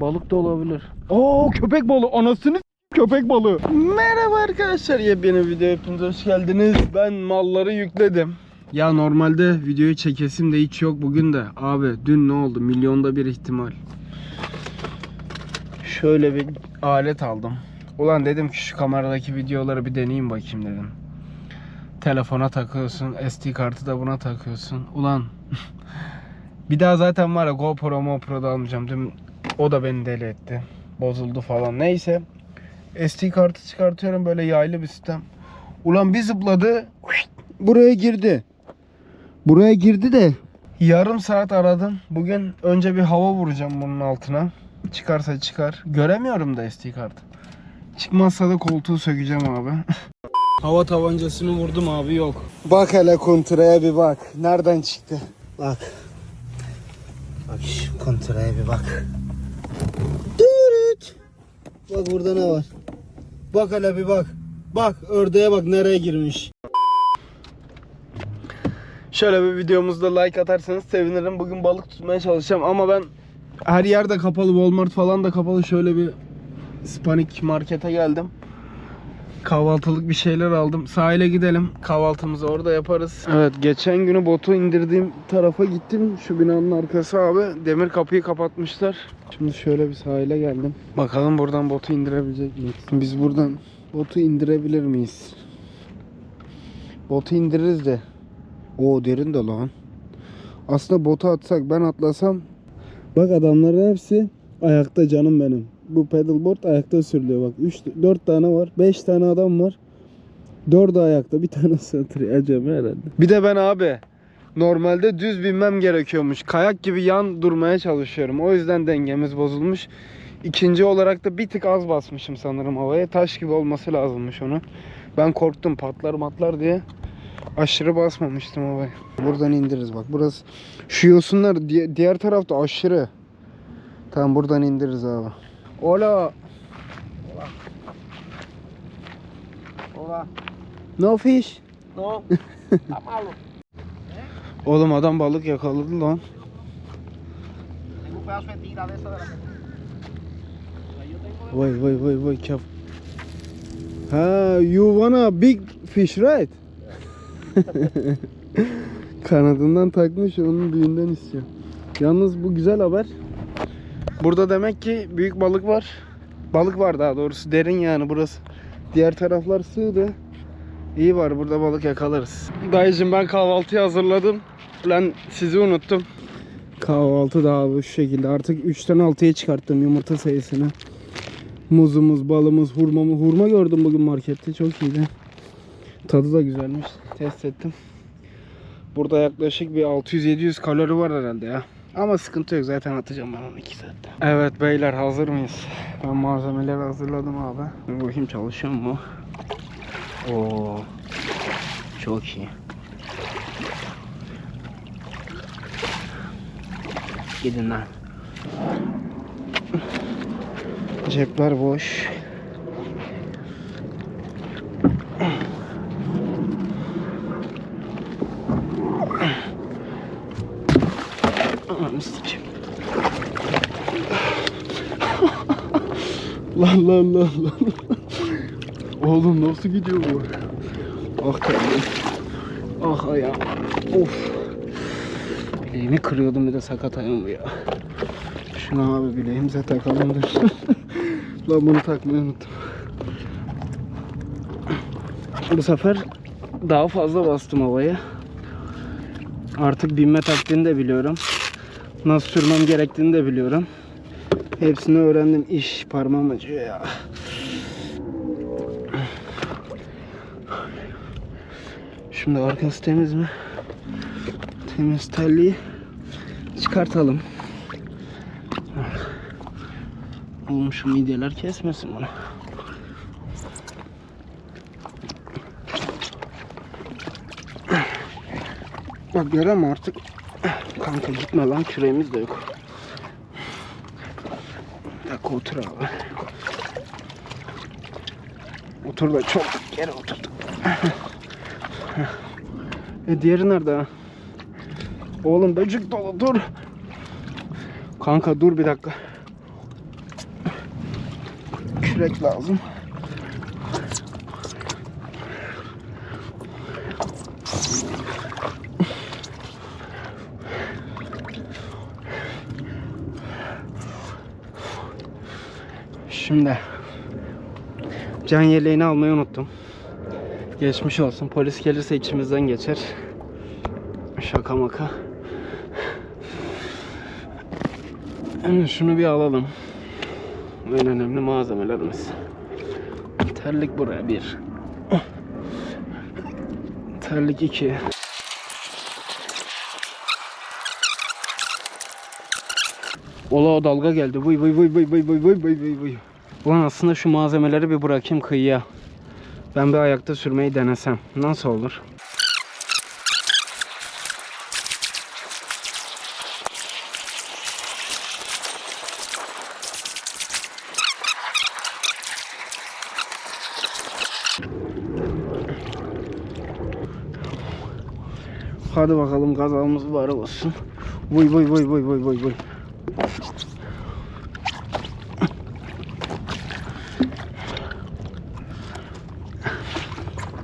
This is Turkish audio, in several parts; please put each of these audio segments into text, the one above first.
Balık da olabilir. Oo köpek balığı anasını köpek balığı. Merhaba arkadaşlar yepyeni video hepiniz hoş geldiniz. Ben malları yükledim. Ya normalde videoyu çekesim de hiç yok bugün de. Abi dün ne oldu? Milyonda bir ihtimal. Şöyle bir alet aldım. Ulan dedim ki şu kameradaki videoları bir deneyeyim bakayım dedim. Telefona takıyorsun, SD kartı da buna takıyorsun. Ulan bir daha zaten var ya GoPro MoPro da almayacağım. Dün o da beni deli etti. Bozuldu falan. Neyse. SD kartı çıkartıyorum böyle yaylı bir sistem. Ulan bir zıpladı. Buraya girdi. Buraya girdi de yarım saat aradım. Bugün önce bir hava vuracağım bunun altına. Çıkarsa çıkar. Göremiyorum da SD kartı. Çıkmazsa da koltuğu sökeceğim abi. Hava tabancasını vurdum abi yok. Bak hele kontraya bir bak. Nereden çıktı? Bak. Bak şu kontraya bir bak. Dürüt. Bak burada ne var? Bak hele bir bak. Bak ördeğe bak nereye girmiş. Şöyle bir videomuzda like atarsanız sevinirim. Bugün balık tutmaya çalışacağım ama ben her yerde kapalı. Walmart falan da kapalı. Şöyle bir Spanik markete geldim. Kahvaltılık bir şeyler aldım. Sahile gidelim. Kahvaltımızı orada yaparız. Evet geçen günü botu indirdiğim tarafa gittim. Şu binanın arkası abi. Demir kapıyı kapatmışlar. Şimdi şöyle bir sahile geldim. Bakalım buradan botu indirebilecek miyiz? Biz buradan botu indirebilir miyiz? Botu indiririz de. O derin de lan. Aslında botu atsak ben atlasam. Bak adamların hepsi ayakta canım benim. Bu pedalboard ayakta sürülüyor bak. 3 4 tane var. 5 tane adam var. 4 ayakta bir tane oturuyor acaba herhalde. Bir de ben abi normalde düz binmem gerekiyormuş. Kayak gibi yan durmaya çalışıyorum. O yüzden dengemiz bozulmuş. İkinci olarak da bir tık az basmışım sanırım havaya. Taş gibi olması lazımmış onun. Ben korktum patlar matlar diye. Aşırı basmamıştım havaya. Buradan indiririz bak. Burası şu yosunlar di- diğer tarafta aşırı. Tamam buradan indiririz abi. Hola. Hola. No fish. No. Malo. Oğlum adam balık yakaladı lan. Vay vay vay vay kaf. Ha, you wanna big fish right? Kanadından takmış onun büyüğünden istiyor. Yalnız bu güzel haber. Burada demek ki büyük balık var. Balık var daha doğrusu derin yani burası. Diğer taraflar sığdı. İyi var burada balık yakalarız. Dayıcım ben kahvaltıyı hazırladım. Lan sizi unuttum. Kahvaltı da abi şu şekilde. Artık 3'ten 6'ya çıkarttım yumurta sayısını. Muzumuz, balımız, hurmamı. Hurma gördüm bugün markette. Çok iyiydi. Tadı da güzelmiş. Test ettim. Burada yaklaşık bir 600-700 kalori var herhalde ya. Ama sıkıntı yok zaten atacağım ben onu 2 saatte. Evet beyler hazır mıyız? Ben malzemeleri hazırladım abi. Bakayım çalışıyor mu? Oo. Çok iyi. Gidin lan. Cepler boş. Ananı sikeyim. Lan lan lan lan. Oğlum nasıl gidiyor bu? Ah kardeşim. Ah ayağım. Of. Bileğimi kırıyordum bir de sakat ayağım ya. Şunu abi bileğimize takalım dur. lan bunu takmayı unuttum. Bu sefer daha fazla bastım havaya. Artık binme taktiğini de biliyorum. Nasıl sürmem gerektiğini de biliyorum. Hepsini öğrendim. İş parmağım acıyor ya. Şimdi arkası temiz mi? Temiz telliyi çıkartalım. Şu midyeler kesmesin bunu. Bak görüyor artık? Kanka gitme lan küreğimiz de yok. Dakika otur abi. Otur da çok geri oturduk. e diğeri nerede? Oğlum böcek dolu dur. Kanka dur bir dakika. Kürek lazım. Şimdi can yeleğini almayı unuttum. Geçmiş olsun. Polis gelirse içimizden geçer. Şaka maka. Hemen şunu bir alalım. En önemli malzemelerimiz. Terlik buraya bir. Terlik iki. Ola o dalga geldi. Vıy vıy vıy vıy vıy vıy vıy vıy vıy. Ulan aslında şu malzemeleri bir bırakayım kıyıya. Ben bir ayakta sürmeyi denesem. Nasıl olur? Hadi bakalım kazamız var olsun. Vıy vıy vıy vıy vıy vıy vıy.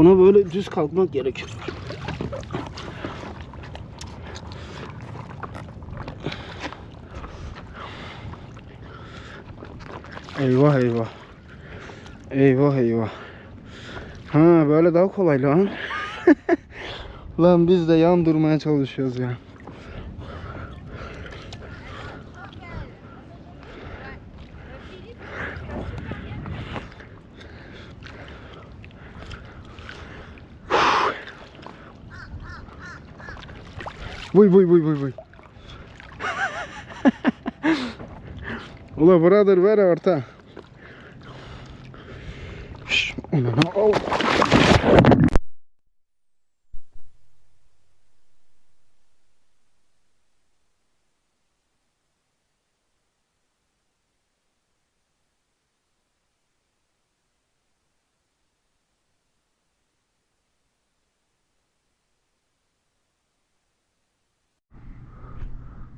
Buna böyle düz kalkmak gerekiyor. Eyvah eyvah. Eyvah eyvah. Ha böyle daha kolay lan. lan biz de yan durmaya çalışıyoruz ya. Vuy vuy vuy vuy vuy. Ula brother ver orta. Şşş. Ulan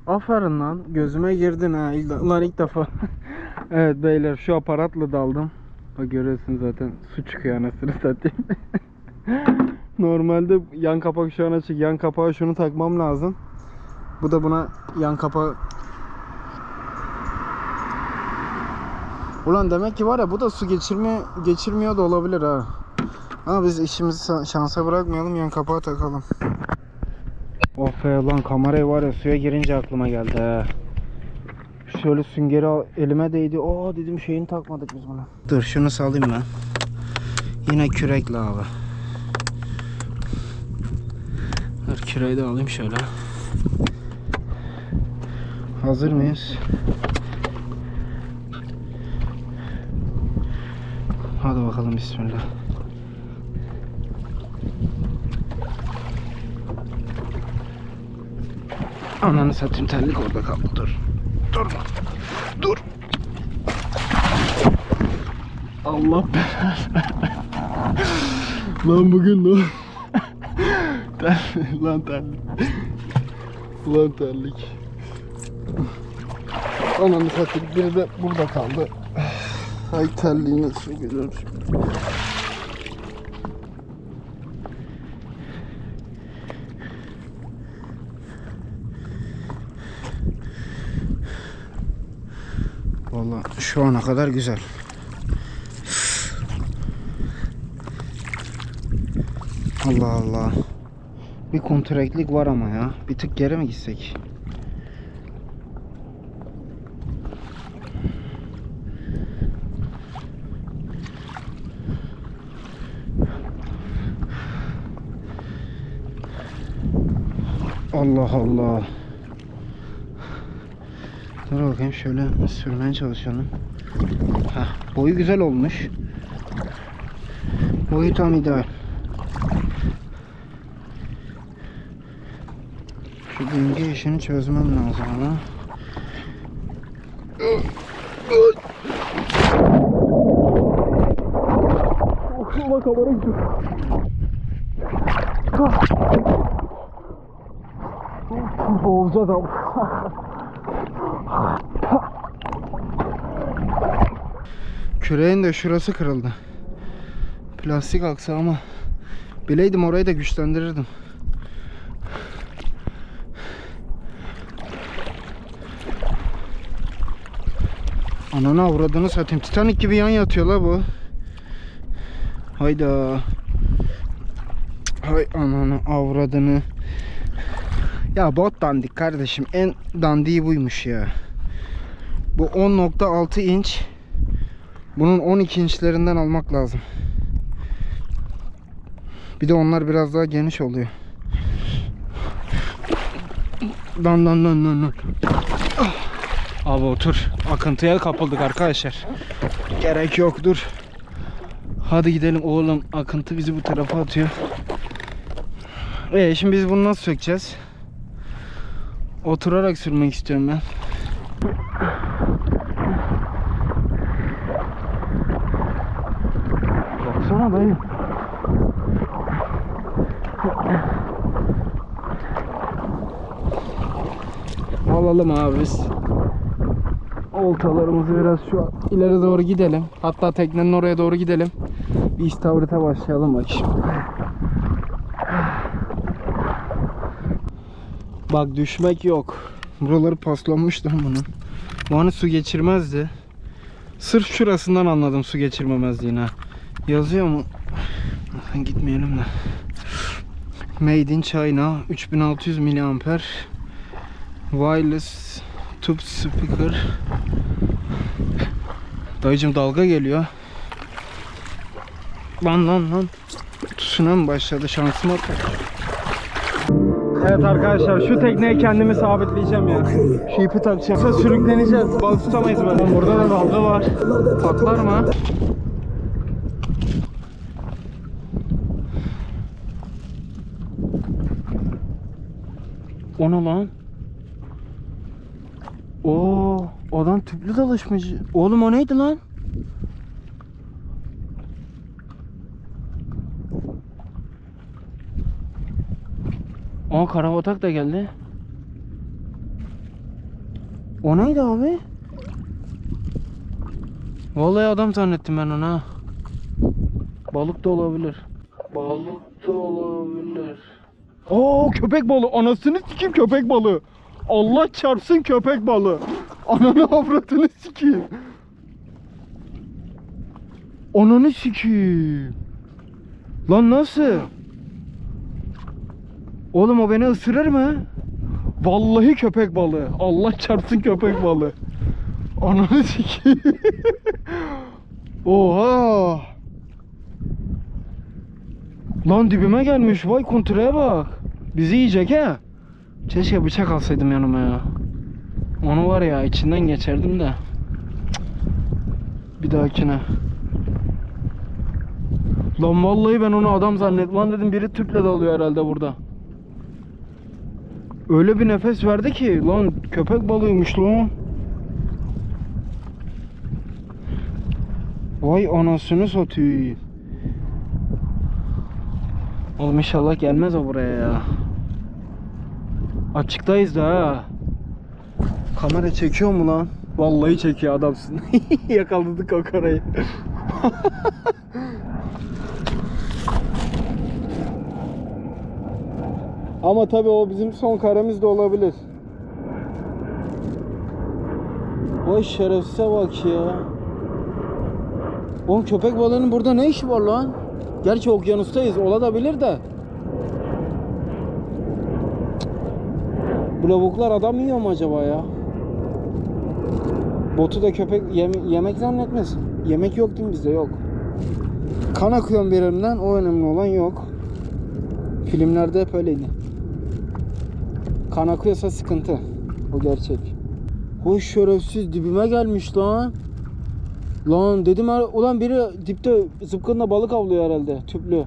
Aferin lan. Gözüme girdin ha. Lan ilk defa. evet beyler şu aparatla daldım. Bak görüyorsun zaten su çıkıyor anasını satayım. Normalde yan kapak şu an açık. Yan kapağı şunu takmam lazım. Bu da buna yan kapağı Ulan demek ki var ya bu da su geçirme geçirmiyor da olabilir ha. Ama biz işimizi sa- şansa bırakmayalım yan kapağı takalım. Of be lan kamerayı var ya suya girince aklıma geldi he. Şöyle süngeri al- elime değdi. Oo dedim şeyini takmadık biz buna. Dur şunu salayım ben. Yine kürekle abi. Dur küreği de alayım şöyle. Hazır mıyız? Hadi bakalım bismillah. Ananı satayım terlik orada kaldı dur. Durma. Dur. Allah Lan bugün lan. Ter, lan terlik. Lan terlik. Ananı satayım biri de burada kaldı. Ay terliğine su geliyor şimdi. Vallahi şu ana kadar güzel. Allah Allah. Bir kontreklik var ama ya. Bir tık geri mi gitsek? Allah Allah. Dur bakayım şöyle sürmeye çalışalım. Heh, boyu güzel olmuş. Boyu tam ideal. Şu denge işini çözmem lazım ama. Allah kamera gidiyor. Boğulacağız ama. Küreğin de şurası kırıldı. Plastik aksa ama bileydim orayı da güçlendirirdim. Ananı avradını satayım. Titanic gibi yan yatıyor la bu. Hayda. Hay ananı avradını. Ya bot dandik kardeşim. En dandiği buymuş ya. Bu 10.6 inç. Bunun 12 inçlerinden almak lazım. Bir de onlar biraz daha geniş oluyor. Dan dan dan dan dan. Abi otur. Akıntıya kapıldık arkadaşlar. Gerek yok dur. Hadi gidelim oğlum. Akıntı bizi bu tarafa atıyor. Ee şimdi biz bunu nasıl sökeceğiz? Oturarak sürmek istiyorum ben. Baksana dayı. Alalım abi biz. Oltalarımızı biraz şu ileri doğru gidelim. Hatta teknenin oraya doğru gidelim. Bir istavrite başlayalım bak şimdi. Bak düşmek yok. Buraları paslanmış lan bunun. Bu hani su geçirmezdi. Sırf şurasından anladım su geçirmemezliğini. Yazıyor mu? Gitmeyelim de. Made in China 3600 mAh Wireless tube speaker Dayıcım dalga geliyor Lan lan lan Tsunami başladı şansıma Evet arkadaşlar şu tekneyi kendimi sabitleyeceğim ya. Şu ipi takacağım. Sürükleneceğiz. Balık tutamayız böyle. Burada da dalga var. Patlar mı? O ne lan? Oo, adam tüplü dalışmış. Oğlum o neydi lan? Aa karabatak da geldi. O neydi abi? Vallahi adam zannettim ben onu ha. Balık da olabilir. Balık da olabilir. Oo köpek balığı. Anasını sikeyim köpek balığı. Allah çarpsın köpek balığı. Ananı avradını sikeyim. Ananı sikeyim. Lan nasıl? Oğlum o beni ısırır mı? Vallahi köpek balığı. Allah çarpsın köpek balığı. Ananı sikeyim. Oha. Lan dibime gelmiş. Vay kontraya bak. Bizi yiyecek ha. Keşke bıçak alsaydım yanıma ya. Onu var ya içinden geçerdim de. Bir dahakine. Lan vallahi ben onu adam zannettim. Lan dedim biri tüple dalıyor herhalde burada. Öyle bir nefes verdi ki lan köpek balığıymış lan. Vay anasını satayım. Oğlum inşallah gelmez o buraya ya. Açıktayız da ha. Kamera çekiyor mu lan? Vallahi çekiyor adamsın. Yakaladık o karayı. Ama tabii o bizim son karemiz de olabilir. Vay şerefsize bak ya. Oğlum köpek balığının burada ne işi var lan? Gerçi okyanustayız olabilir de. Bu lavuklar adam yiyor mu acaba ya? Botu da köpek yem- yemek zannetmesin. Yemek yok değil mi bizde? Yok. Kan akıyor birinden o önemli olan yok. Filmlerde hep öyleydi. Kan akıyorsa sıkıntı. O gerçek. Hoş şerefsiz dibime gelmiş lan. Lan dedim ulan biri dipte zıpkınla balık avlıyor herhalde tüplü.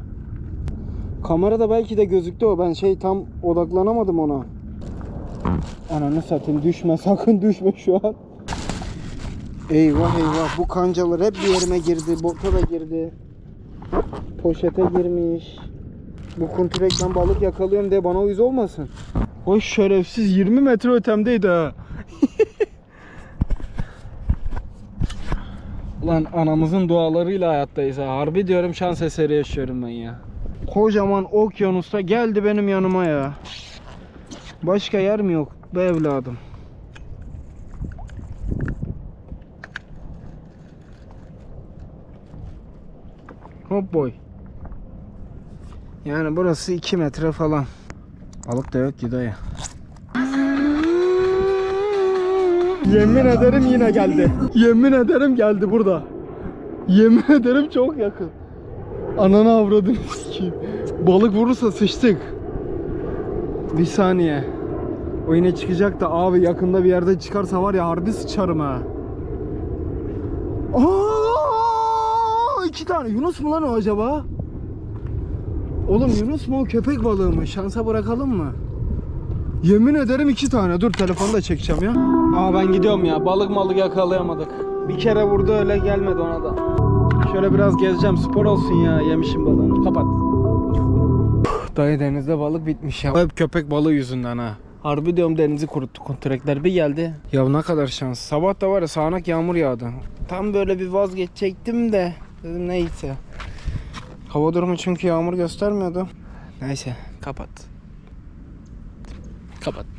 Kamerada belki de gözüktü o. Ben şey tam odaklanamadım ona. Ananı satayım düşme sakın düşme şu an. Eyvah eyvah bu kancalar hep bir yerime girdi. Bota da girdi. Poşete girmiş. Bu kunturekten balık yakalıyorum diye bana uyuz olmasın. O şerefsiz 20 metre ötemdeydi ha. Lan anamızın dualarıyla hayattayız ha. Harbi diyorum şans eseri yaşıyorum ben ya. Kocaman okyanusta geldi benim yanıma ya. Başka yer mi yok be evladım? Hop boy. Yani burası 2 metre falan. Balık da yok ki dayı. Yemin ederim yine geldi. Yemin ederim geldi burada. Yemin ederim çok yakın. Ananı avradını sikeyim. Balık vurursa sıçtık. Bir saniye. O yine çıkacak da abi yakında bir yerde çıkarsa var ya harbi sıçarım ha. Aa, iki tane. Yunus mu lan o acaba? Oğlum Yunus mu o köpek balığı mı? Şansa bırakalım mı? Yemin ederim iki tane. Dur telefonu da çekeceğim ya. Aa ben gidiyorum ya. Balık malık yakalayamadık. Bir kere vurdu öyle gelmedi ona da. Şöyle biraz gezeceğim. Spor olsun ya. Yemişim balığını. Kapat. Dayı denizde balık bitmiş ya. Hep köpek balığı yüzünden ha. Harbi diyorum denizi kuruttu kontrekler bir geldi. Ya ne kadar şans. Sabah da var ya sağanak yağmur yağdı. Tam böyle bir vazgeçecektim de. Dedim neyse. Hava durumu çünkü yağmur göstermiyordu. Neyse kapat. Come on.